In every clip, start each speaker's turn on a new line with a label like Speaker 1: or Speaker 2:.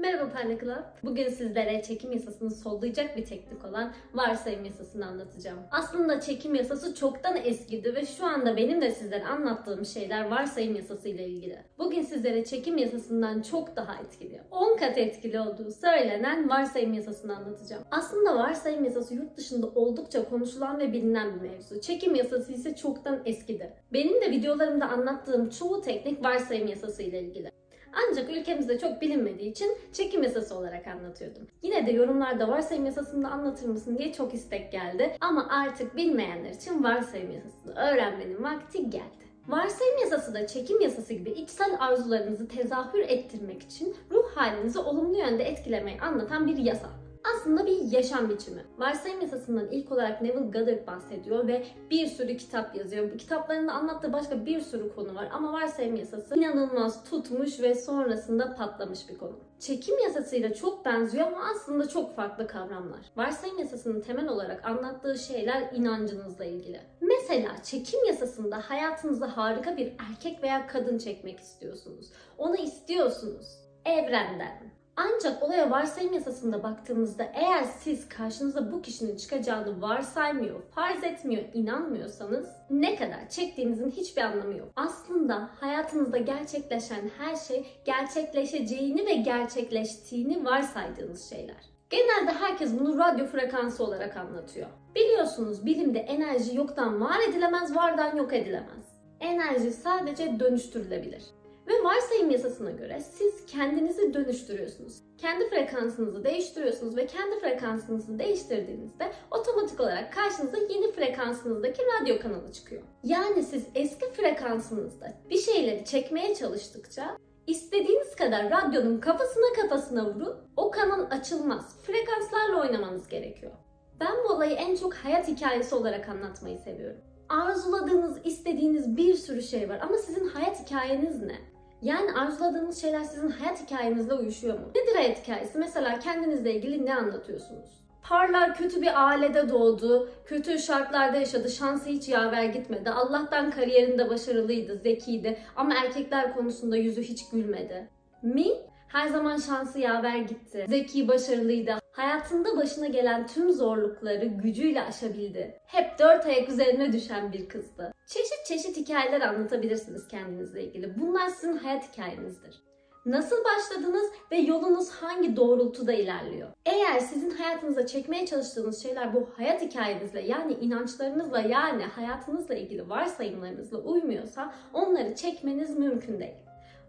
Speaker 1: Merhaba Club. Bugün sizlere çekim yasasını sollayacak bir teknik olan varsayım yasasını anlatacağım. Aslında çekim yasası çoktan eskidi ve şu anda benim de sizlere anlattığım şeyler varsayım yasası ile ilgili. Bugün sizlere çekim yasasından çok daha etkili, 10 kat etkili olduğu söylenen varsayım yasasını anlatacağım. Aslında varsayım yasası yurt dışında oldukça konuşulan ve bilinen bir mevzu. Çekim yasası ise çoktan eskidi. Benim de videolarımda anlattığım çoğu teknik varsayım yasası ile ilgili. Ancak ülkemizde çok bilinmediği için çekim yasası olarak anlatıyordum. Yine de yorumlarda varsayım yasasını da anlatır mısın diye çok istek geldi. Ama artık bilmeyenler için varsayım yasasını öğrenmenin vakti geldi. Varsayım yasası da çekim yasası gibi içsel arzularınızı tezahür ettirmek için ruh halinizi olumlu yönde etkilemeyi anlatan bir yasa. Aslında bir yaşam biçimi. Varsayım yasasından ilk olarak Neville Goddard bahsediyor ve bir sürü kitap yazıyor. Bu kitaplarında anlattığı başka bir sürü konu var ama varsayım yasası inanılmaz tutmuş ve sonrasında patlamış bir konu. Çekim yasasıyla çok benziyor ama aslında çok farklı kavramlar. Varsayım yasasının temel olarak anlattığı şeyler inancınızla ilgili. Mesela çekim yasasında hayatınıza harika bir erkek veya kadın çekmek istiyorsunuz. Onu istiyorsunuz. Evrenden, ancak olaya varsayım yasasında baktığınızda eğer siz karşınıza bu kişinin çıkacağını varsaymıyor, farz etmiyor, inanmıyorsanız ne kadar çektiğinizin hiçbir anlamı yok. Aslında hayatınızda gerçekleşen her şey gerçekleşeceğini ve gerçekleştiğini varsaydığınız şeyler. Genelde herkes bunu radyo frekansı olarak anlatıyor. Biliyorsunuz bilimde enerji yoktan var edilemez, vardan yok edilemez. Enerji sadece dönüştürülebilir. Ve varsayım yasasına göre siz kendinizi dönüştürüyorsunuz. Kendi frekansınızı değiştiriyorsunuz ve kendi frekansınızı değiştirdiğinizde otomatik olarak karşınıza yeni frekansınızdaki radyo kanalı çıkıyor. Yani siz eski frekansınızda bir şeyleri çekmeye çalıştıkça istediğiniz kadar radyonun kafasına kafasına vurun o kanal açılmaz. Frekanslarla oynamanız gerekiyor. Ben bu olayı en çok hayat hikayesi olarak anlatmayı seviyorum arzuladığınız, istediğiniz bir sürü şey var ama sizin hayat hikayeniz ne? Yani arzuladığınız şeyler sizin hayat hikayenizle uyuşuyor mu? Nedir hayat hikayesi? Mesela kendinizle ilgili ne anlatıyorsunuz? Parlar kötü bir ailede doğdu, kötü şartlarda yaşadı, şansı hiç yaver gitmedi. Allah'tan kariyerinde başarılıydı, zekiydi ama erkekler konusunda yüzü hiç gülmedi. Mi? Her zaman şansı yaver gitti. Zeki, başarılıydı. Hayatında başına gelen tüm zorlukları gücüyle aşabildi. Hep dört ayak üzerine düşen bir kızdı. Çeşit çeşit hikayeler anlatabilirsiniz kendinizle ilgili. Bunlar sizin hayat hikayenizdir. Nasıl başladınız ve yolunuz hangi doğrultuda ilerliyor? Eğer sizin hayatınıza çekmeye çalıştığınız şeyler bu hayat hikayenizle yani inançlarınızla yani hayatınızla ilgili varsayımlarınızla uymuyorsa onları çekmeniz mümkün değil.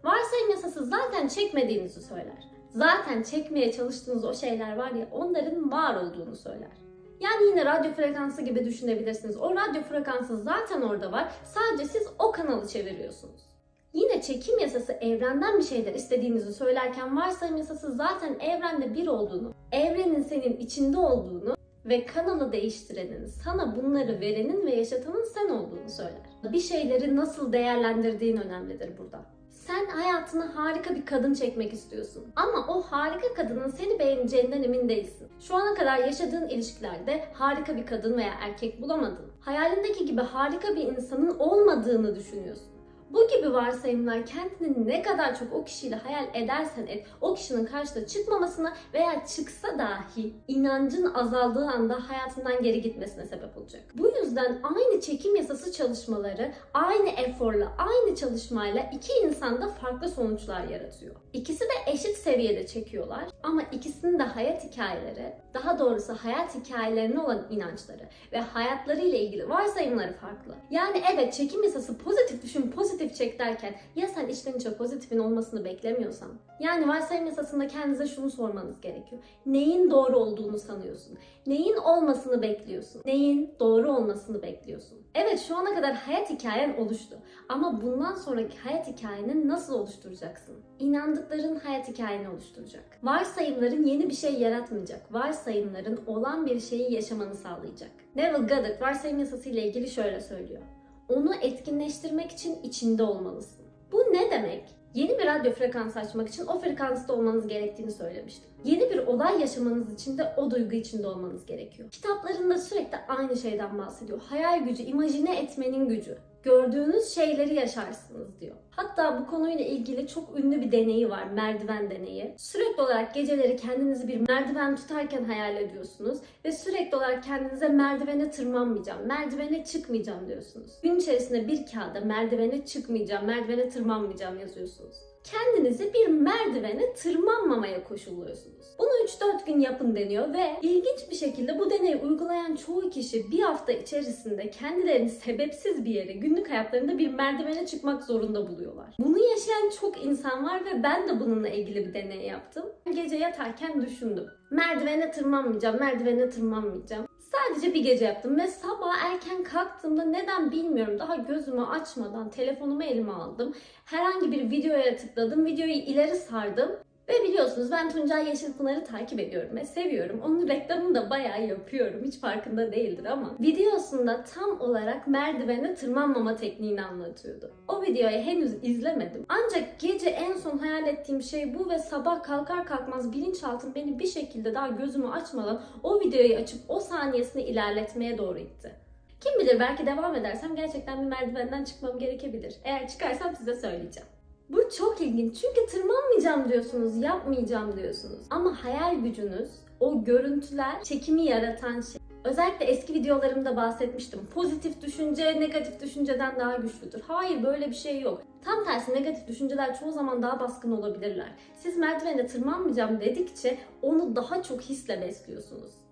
Speaker 1: Varsayım yasası zaten çekmediğinizi söyler. Zaten çekmeye çalıştığınız o şeyler var ya onların var olduğunu söyler. Yani yine radyo frekansı gibi düşünebilirsiniz. O radyo frekansı zaten orada var. Sadece siz o kanalı çeviriyorsunuz. Yine çekim yasası evrenden bir şeyler istediğinizi söylerken varsayım yasası zaten evrende bir olduğunu, evrenin senin içinde olduğunu ve kanalı değiştirenin, sana bunları verenin ve yaşatanın sen olduğunu söyler. Bir şeyleri nasıl değerlendirdiğin önemlidir burada. Sen hayatına harika bir kadın çekmek istiyorsun. Ama o harika kadının seni beğeneceğinden emin değilsin. Şu ana kadar yaşadığın ilişkilerde harika bir kadın veya erkek bulamadın. Hayalindeki gibi harika bir insanın olmadığını düşünüyorsun. Bu gibi varsayımlar kendini ne kadar çok o kişiyle hayal edersen et, o kişinin karşına çıkmamasına veya çıksa dahi inancın azaldığı anda hayatından geri gitmesine sebep olacak. Bu yüzden aynı çekim yasası çalışmaları aynı eforla, aynı çalışmayla iki insanda farklı sonuçlar yaratıyor. İkisi de eşit seviyede çekiyorlar ama ikisinin de hayat hikayeleri, daha doğrusu hayat hikayelerine olan inançları ve hayatlarıyla ilgili varsayımları farklı. Yani evet çekim yasası pozitif düşün, pozitif çek derken ya sen içten içe pozitifin olmasını beklemiyorsan yani varsayım yasasında kendinize şunu sormanız gerekiyor. Neyin doğru olduğunu sanıyorsun? Neyin olmasını bekliyorsun? Neyin doğru olmasını bekliyorsun? Evet şu ana kadar hayat hikayen oluştu. Ama bundan sonraki hayat hikayeni nasıl oluşturacaksın? İnandıkların hayat hikayeni oluşturacak. Varsayımların yeni bir şey yaratmayacak. Varsayımların olan bir şeyi yaşamanı sağlayacak. Neville Goddard varsayım yasası ile ilgili şöyle söylüyor. Onu etkinleştirmek için içinde olmalısın. Bu ne demek? Yeni bir radyo frekansı açmak için o frekansta olmanız gerektiğini söylemiştim. Yeni bir olay yaşamanız için de o duygu içinde olmanız gerekiyor. Kitaplarında sürekli aynı şeyden bahsediyor. Hayal gücü, imajine etmenin gücü. Gördüğünüz şeyleri yaşarsınız diyor. Hatta bu konuyla ilgili çok ünlü bir deneyi var, merdiven deneyi. Sürekli olarak geceleri kendinizi bir merdiven tutarken hayal ediyorsunuz ve sürekli olarak kendinize merdivene tırmanmayacağım, merdivene çıkmayacağım diyorsunuz. Gün içerisinde bir kağıda merdivene çıkmayacağım, merdivene tırmanmayacağım yazıyorsunuz kendinizi bir merdivene tırmanmamaya koşulluyorsunuz. Bunu 3-4 gün yapın deniyor ve ilginç bir şekilde bu deneyi uygulayan çoğu kişi bir hafta içerisinde kendilerini sebepsiz bir yere günlük hayatlarında bir merdivene çıkmak zorunda buluyorlar. Bunu yaşayan çok insan var ve ben de bununla ilgili bir deney yaptım. Gece yatarken düşündüm. Merdivene tırmanmayacağım, merdivene tırmanmayacağım. Sadece bir gece yaptım ve sabah erken kalktığımda neden bilmiyorum daha gözümü açmadan telefonumu elime aldım. Herhangi bir videoya tıkladım, videoyu ileri sardım. Ve biliyorsunuz ben Tuncay Yeşilpınar'ı takip ediyorum ve seviyorum. Onun reklamını da bayağı yapıyorum. Hiç farkında değildir ama. Videosunda tam olarak merdivene tırmanmama tekniğini anlatıyordu. O videoyu henüz izlemedim. Ancak gece en son hayal ettiğim şey bu ve sabah kalkar kalkmaz bilinçaltım beni bir şekilde daha gözümü açmadan o videoyu açıp o saniyesini ilerletmeye doğru itti. Kim bilir belki devam edersem gerçekten bir merdivenden çıkmam gerekebilir. Eğer çıkarsam size söyleyeceğim. Bu çok ilginç çünkü tırmanmayacağım diyorsunuz, yapmayacağım diyorsunuz. Ama hayal gücünüz, o görüntüler çekimi yaratan şey. Özellikle eski videolarımda bahsetmiştim. Pozitif düşünce negatif düşünceden daha güçlüdür. Hayır böyle bir şey yok. Tam tersi negatif düşünceler çoğu zaman daha baskın olabilirler. Siz merdivene tırmanmayacağım dedikçe onu daha çok hisle besliyorsunuz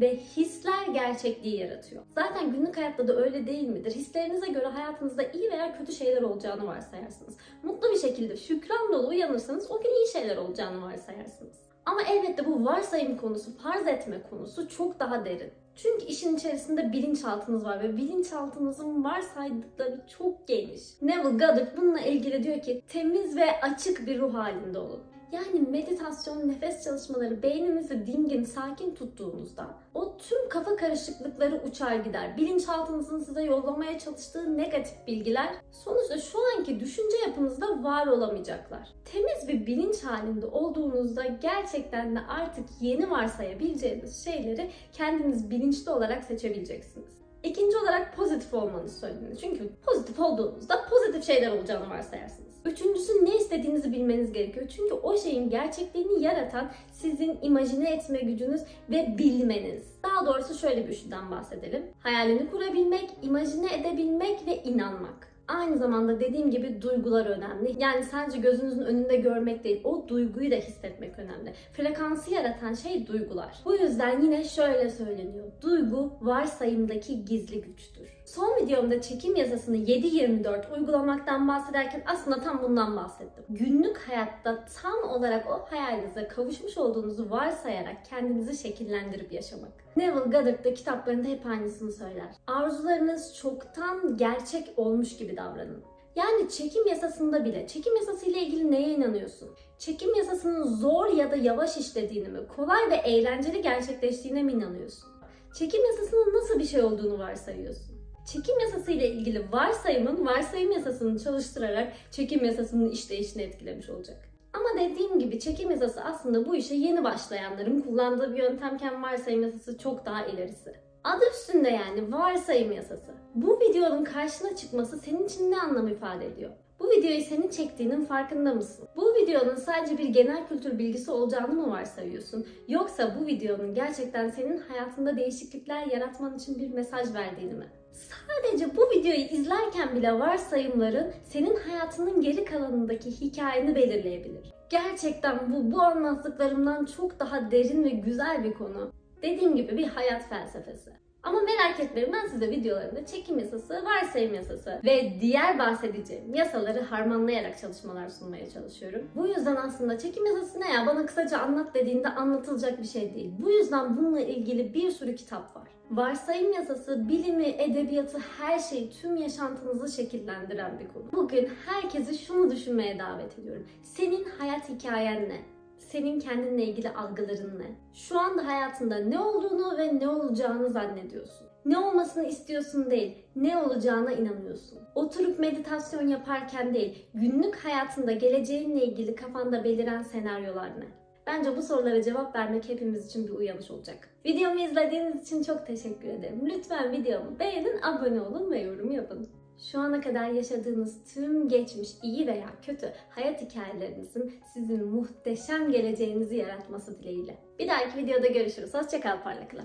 Speaker 1: ve hisler gerçekliği yaratıyor. Zaten günlük hayatta da öyle değil midir? Hislerinize göre hayatınızda iyi veya kötü şeyler olacağını varsayarsınız. Mutlu bir şekilde şükran dolu uyanırsanız o gün iyi şeyler olacağını varsayarsınız. Ama elbette bu varsayım konusu, farz etme konusu çok daha derin. Çünkü işin içerisinde bilinçaltınız var ve bilinçaltınızın varsaydıkları çok geniş. Neville Goddard bununla ilgili diyor ki temiz ve açık bir ruh halinde olun. Yani meditasyon, nefes çalışmaları beyninizi dingin, sakin tuttuğunuzda o tüm kafa karışıklıkları uçar gider. Bilinçaltınızın size yollamaya çalıştığı negatif bilgiler sonuçta şu anki düşünce yapınızda var olamayacaklar. Temiz bir bilinç halinde olduğunuzda gerçekten de artık yeni varsayabileceğiniz şeyleri kendiniz bilinçli olarak seçebileceksiniz. İkinci olarak pozitif olmanız söyleniyor. Çünkü pozitif olduğunuzda pozitif şeyler olacağını varsayarsınız. Üçüncüsü ne istediğinizi bilmeniz gerekiyor. Çünkü o şeyin gerçekliğini yaratan sizin imajine etme gücünüz ve bilmeniz. Daha doğrusu şöyle bir üçlüden bahsedelim. Hayalini kurabilmek, imajine edebilmek ve inanmak. Aynı zamanda dediğim gibi duygular önemli. Yani sadece gözünüzün önünde görmek değil, o duyguyu da hissetmek önemli. Frekansı yaratan şey duygular. Bu yüzden yine şöyle söyleniyor. Duygu varsayımdaki gizli güçtür. Son videomda çekim yasasını 7-24 uygulamaktan bahsederken aslında tam bundan bahsettim. Günlük hayatta tam olarak o hayalinize kavuşmuş olduğunuzu varsayarak kendinizi şekillendirip yaşamak. Neville Goddard da kitaplarında hep aynısını söyler. Arzularınız çoktan gerçek olmuş gibi davranın. Yani çekim yasasında bile, çekim yasası ile ilgili neye inanıyorsun? Çekim yasasının zor ya da yavaş işlediğini mi, kolay ve eğlenceli gerçekleştiğine mi inanıyorsun? Çekim yasasının nasıl bir şey olduğunu varsayıyorsun? Çekim yasası ile ilgili varsayımın varsayım yasasını çalıştırarak çekim yasasının işleyişini etkilemiş olacak. Ama dediğim gibi çekim yasası aslında bu işe yeni başlayanların kullandığı bir yöntemken varsayım yasası çok daha ilerisi. Adı üstünde yani varsayım yasası. Bu videonun karşına çıkması senin için ne anlam ifade ediyor? Bu videoyu senin çektiğinin farkında mısın? Bu videonun sadece bir genel kültür bilgisi olacağını mı varsayıyorsun? Yoksa bu videonun gerçekten senin hayatında değişiklikler yaratman için bir mesaj verdiğini mi? Sadece bu videoyu izlerken bile varsayımların senin hayatının geri kalanındaki hikayeni belirleyebilir. Gerçekten bu bu anlattıklarımdan çok daha derin ve güzel bir konu. Dediğim gibi bir hayat felsefesi. Ama merak etmeyin ben size videolarımda çekim yasası, varsayım yasası ve diğer bahsedeceğim yasaları harmanlayarak çalışmalar sunmaya çalışıyorum. Bu yüzden aslında çekim yasası ne ya bana kısaca anlat dediğinde anlatılacak bir şey değil. Bu yüzden bununla ilgili bir sürü kitap var. Varsayım yasası, bilimi, edebiyatı, her şeyi, tüm yaşantınızı şekillendiren bir konu. Bugün herkesi şunu düşünmeye davet ediyorum. Senin hayat hikayen ne? Senin kendinle ilgili algıların ne? Şu anda hayatında ne olduğunu ve ne olacağını zannediyorsun. Ne olmasını istiyorsun değil, ne olacağına inanıyorsun. Oturup meditasyon yaparken değil, günlük hayatında geleceğinle ilgili kafanda beliren senaryolar ne? Bence bu sorulara cevap vermek hepimiz için bir uyanış olacak. Videomu izlediğiniz için çok teşekkür ederim. Lütfen videomu beğenin, abone olun ve yorum yapın. Şu ana kadar yaşadığınız tüm geçmiş iyi veya kötü hayat hikayelerinizin sizin muhteşem geleceğinizi yaratması dileğiyle. Bir dahaki videoda görüşürüz. Hoşçakal parlaklar.